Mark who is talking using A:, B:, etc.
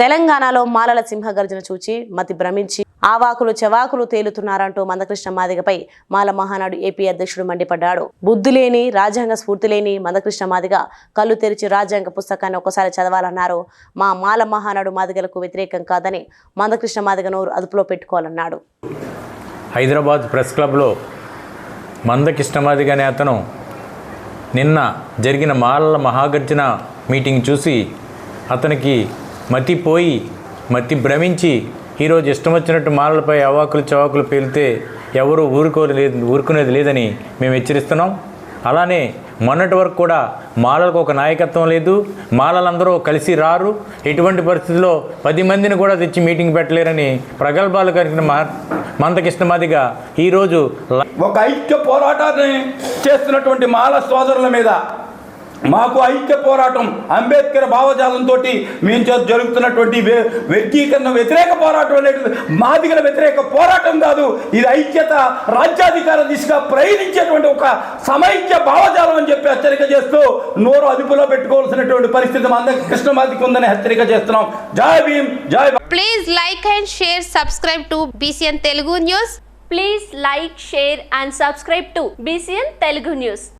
A: తెలంగాణలో మాలల సింహగర్జన చూచి మతి భ్రమించి ఆవాకులు చెవాకులు తేలుతున్నారంటూ మందకృష్ణ మాదిగపై మాల మహానాడు ఏపీ అధ్యక్షుడు మండిపడ్డాడు. బుద్ధి లేని రాజ్యాంగ స్ఫూర్తి లేని మందకృష్ణ మాదిగ కళ్ళు తెరిచి రాజ్యాంగ పుస్తకాన్ని ఒకసారి చదవాలన్నారు. మా మాల మహానాడు మాదిగలకు వ్యతిరేకం కాదని మందకృష్ణ మాదిగ నోరు అదుపులో పెట్టుకోవాలన్నాడు.
B: హైదరాబాద్ ప్రెస్ క్లబ్లో మందకిష్టమాదిగా అనే అతను నిన్న జరిగిన మాలల మహాగర్జన మీటింగ్ చూసి అతనికి మతిపోయి మతి భ్రమించి ఈరోజు ఇష్టం వచ్చినట్టు మాలలపై అవాకులు చవాకులు పేలితే ఎవరు ఊరుకోలేదు ఊరుకునేది లేదని మేము హెచ్చరిస్తున్నాం. అలానే మొన్నటి వరకు కూడా మాలలకు ఒక నాయకత్వం లేదు మాలలందరూ కలిసి రారు. ఎటువంటి పరిస్థితుల్లో పది మందిని కూడా తెచ్చి మీటింగ్ పెట్టలేరని ప్రగల్భాలు కలిగిన మా మందకృష్ణమాదిగా ఈరోజు ల-
C: ఒక ఐక్య పోరాటాన్ని చేస్తున్నటువంటి మాల సోదరుల మీద మాకు ఐక్య పోరాటం అంబేద్కర్ భావజాలంతో మేము జరుగుతున్నటువంటి వ్యక్తీకరణ వ్యతిరేక పోరాటం అనేది మాదిగల వ్యతిరేక పోరాటం కాదు. ఇది ఐక్యత రాజ్యాధికార దిశగా ప్రయాణించేటువంటి ఒక సమైక్య భావజాలం అని చెప్పి హెచ్చరిక చేస్తూ నోరు అదుపులో పెట్టుకోవాల్సినటువంటి పరిస్థితి మన కృష్ణ మాదికి ఉందని హెచ్చరిక చేస్తున్నాం. జై భీమ్ జై
D: please like and share subscribe to BCN Telugu news
E: please like share and subscribe to BCN Telugu news